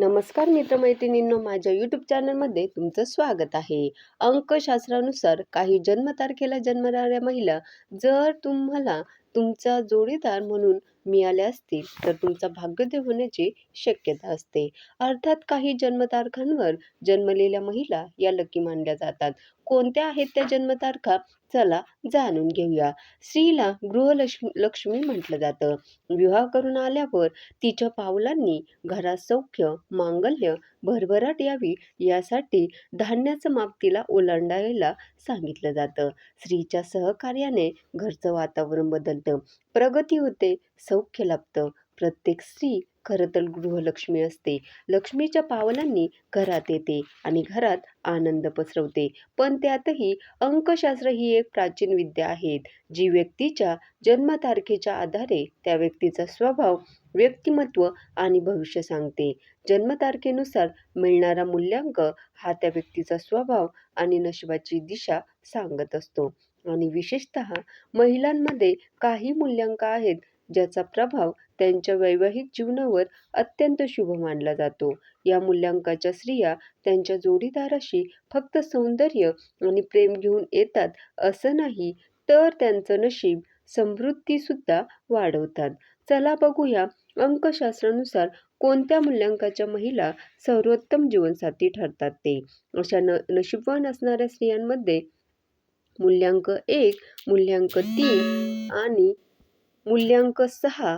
नमस्कार मित्रमैत्रिणींनो माझ्या यूट्यूब चॅनलमध्ये तुमचं स्वागत आहे. अंकशास्त्रानुसार काही जन्मतारखेला जन्मणाऱ्या महिला जर तुम्हाला तुमचा जोडीदार म्हणून मिळाले असतील तर तुमचा भाग्यदेव होण्याची शक्यता असते. अर्थात काही जन्मतारखांवर जन्मलेल्या महिला या लकी मानल्या जातात. कोणत्या आहेत त्या जन्मतारखा? चला जाणून घेऊया. स्त्रीला गृहलक्ष्मी लक्ष्मी म्हटलं जातं. विवाह करून आल्यावर तिच्या पावलांनी घरात सौख्य मांगल्य भरभराट यावी यासाठी धान्याचं माप तिला ओलांडायला सांगितलं जातं. स्त्रीच्या सहकार्याने घरचं वातावरण बदलतं. प्रगती होते. सौख्य लाभतं. प्रत्येक स्त्री खरं तर गृहलक्ष्मी असते. लक्ष्मीच्या पावलांनी घरात येते आणि घरात आनंद पसरवते. पण त्यातही अंकशास्त्र ही एक प्राचीन विद्या आहे जी व्यक्तीच्या जन्मतारखेच्या आधारे त्या व्यक्तीचा स्वभाव व्यक्तिमत्व आणि भविष्य सांगते. जन्मतारखेनुसार मिळणारा मूल्यांक हा त्या व्यक्तीचा स्वभाव आणि नशिबाची दिशा सांगत असतो. आणि विशेषतः महिलांमध्ये काही मूल्यांक आहेत ज्याचा प्रभाव त्यांच्या वैवाहिक जीवनावर अत्यंत शुभ मानला जातो. या मूल्यांकाच्या स्त्रिया त्यांच्या जोडीदाराशी फक्त सौंदर्य आणि प्रेम घेऊन येतात असं नाही तर त्यांचं नशीब समृद्धीसुद्धा वाढवतात. चला बघूया अंकशास्त्रानुसार कोणत्या मूल्यांकाच्या महिला सर्वोत्तम जीवनसाथी ठरतात ते. अशा न नशीबवान असणाऱ्या स्त्रियांमध्ये मूल्यांक एक मूल्यांक तीन आणि मूल्यांक सहा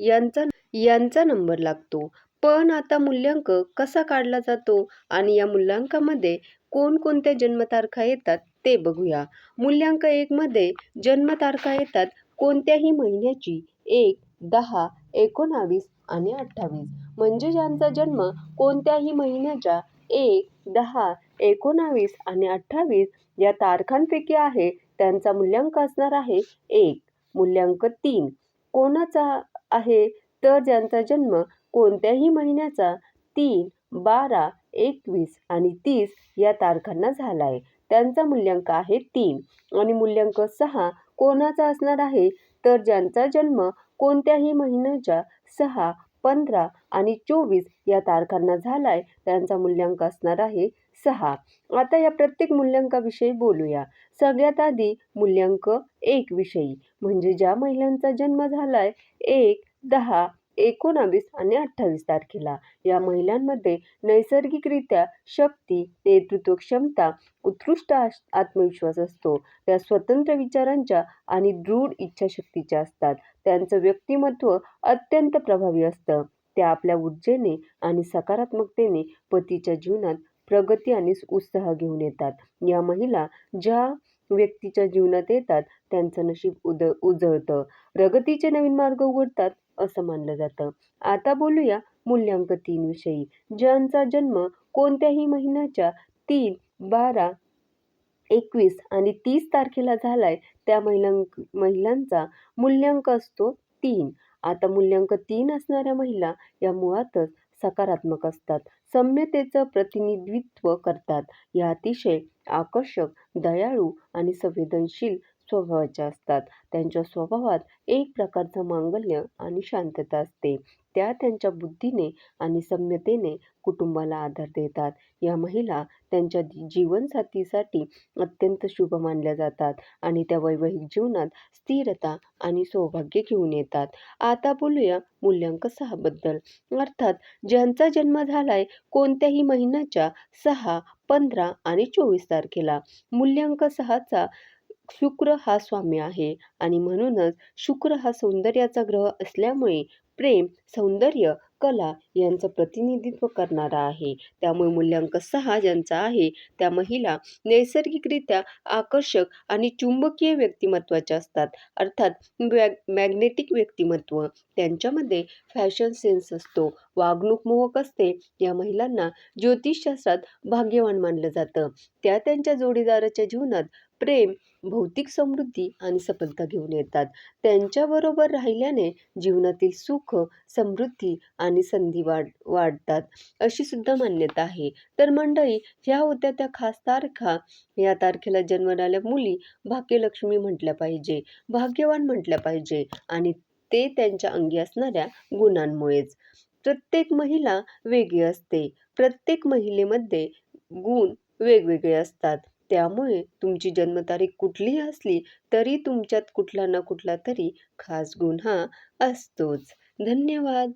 यांचा यांचा नंबर लागतो. पण आता मूल्यांक कसा काढला जातो आणि या मूल्यांकामध्ये कोणकोणत्या जन्मतारखा येतात ते बघूया. मूल्यांक एकमध्ये जन्मतारखा येतात कोणत्याही महिन्याची एक दहा एकोणावीस आणि अठ्ठावीस. म्हणजे ज्यांचा जन्म कोणत्याही महिन्याच्या एक दहा एकोणावीस आणि अठ्ठावीस या तारखांपैकी आहे त्यांचा मूल्यांक असणार आहे एक. मूल्यांक तीन. कोणाचा आहे तर ज्यांचा जन्म कोणत्याही महिन्याचा तीन बारा एकवीस आणि तीस या तारखांना झाला आहे त्यांचा मूल्यांक आहे तीन आणि मूल्यांक सहा कोणाचा असणार आहे? तर ज्यांचा जन्म कोणत्याही महिन्याच्या सहा पंधरा आणि चोवीस या तारखांना झाला आहे त्यांचा मूल्यांक असणार आहे सहा. आता या प्रत्येक मूल्यांकाविषयी बोलूया. सगळ्यात आधी मूल्यांक एक विषयी. म्हणजे ज्या महिलांचा जन्म झाला आहे एक दहा एकोणावीस आणि अठ्ठावीस तारखेला. या महिलांमध्ये नैसर्गिकरित्या शक्ती नेतृत्व क्षमता उत्कृष्ट आत्मविश्वास असतो. त्या स्वतंत्र विचारांच्या आणि दृढ इच्छाशक्तीच्या असतात. त्यांचं व्यक्तिमत्व अत्यंत प्रभावी असतं. त्या आपल्या ऊर्जेने आणि सकारात्मकतेने पतीच्या जीवनात प्रगती आणि उत्साह घेऊन येतात. या महिला ज्या व्यक्तीच्या जीवनात येतात त्यांचं नशीब उद उजळतं. प्रगतीचे नवीन मार्ग उघडतात असं मानलं जातं. आता बोलूया मूल्यांक तीन विषयी ज्यांचा जन्म कोणत्याही महिन्याच्या तीन बारा एकवीस आणि तीस तारखेला झालाय त्या महिलांक महिलांचा मूल्यांक असतो तीन. आता मूल्यांक तीन असणाऱ्या महिला या मुळातच सकारात्मक असतात. सम्यतेचं प्रतिनिधित्व करतात. या अतिशय आकर्षक दयाळू आणि संवेदनशील स्वभावाच्या असतात. त्यांच्या स्वभावात एक प्रकारचं मांगल्य आणि शांतता असते. त्या त्यांच्या बुद्धीने आणि सम्यतेने कुटुंबाला आधार देतात. या महिला त्यांच्या जीवनसाथीसाठी अत्यंत शुभ मानल्या जातात आणि त्या वैवाहिक जीवनात स्थिरता आणि सौभाग्य घेऊन येतात. आता बोलूया मूल्यांक सहाबद्दल अर्थात ज्यांचा जन्म झालाय कोणत्याही महिन्याच्या सहा पंधरा आणि चोवीस तारखेला. मूल्यांक सहाचा शुक्र हा स्वामी आहे. आणि म्हणूनच शुक्र हा सौंदर्याचा ग्रह असल्यामुळे प्रेम सौंदर्य कला यांचं प्रतिनिधित्व करणारा आहे. त्यामुळे मूल्यांक सहा ज्यांचा आहे त्या महिला नैसर्गिकरित्या आकर्षक आणि चुंबकीय व्यक्तिमत्वाच्या असतात. अर्थात मॅग मॅग्नेटिक व्यक्तिमत्व. त्यांच्यामध्ये फॅशन सेन्स असतो वागणूक मोहक असते या महिलांना ज्योतिषशास्त्रात भाग्यवान मानलं जातं. त्या त्यांच्या जोडीदाराच्या जीवनात प्रेम भौतिक समृद्धी आणि सफलता घेऊन येतात. त्यांच्याबरोबर राहिल्याने जीवनातील सुख समृद्धी आणि संधी वाढ वाढतात अशी सुद्धा मान्यता आहे. तर मंडळी ह्या होत्या त्या खास तारखा. या तारखेला जन्मणाऱ्या मुली भाग्यलक्ष्मी म्हटल्या पाहिजे भाग्यवान म्हटल्या पाहिजे आणि ते त्यांच्या अंगी असणाऱ्या गुणांमुळेच. प्रत्येक महिला वेगळी असते. प्रत्येक महिलेमध्ये गुण वेगवेगळे असतात. त्यामुळे तुमची जन्मतारीख कुठलीही असली तरी तुमच्यात कुठला ना कुठला तरी खास गुण हा असतोच. धन्यवाद.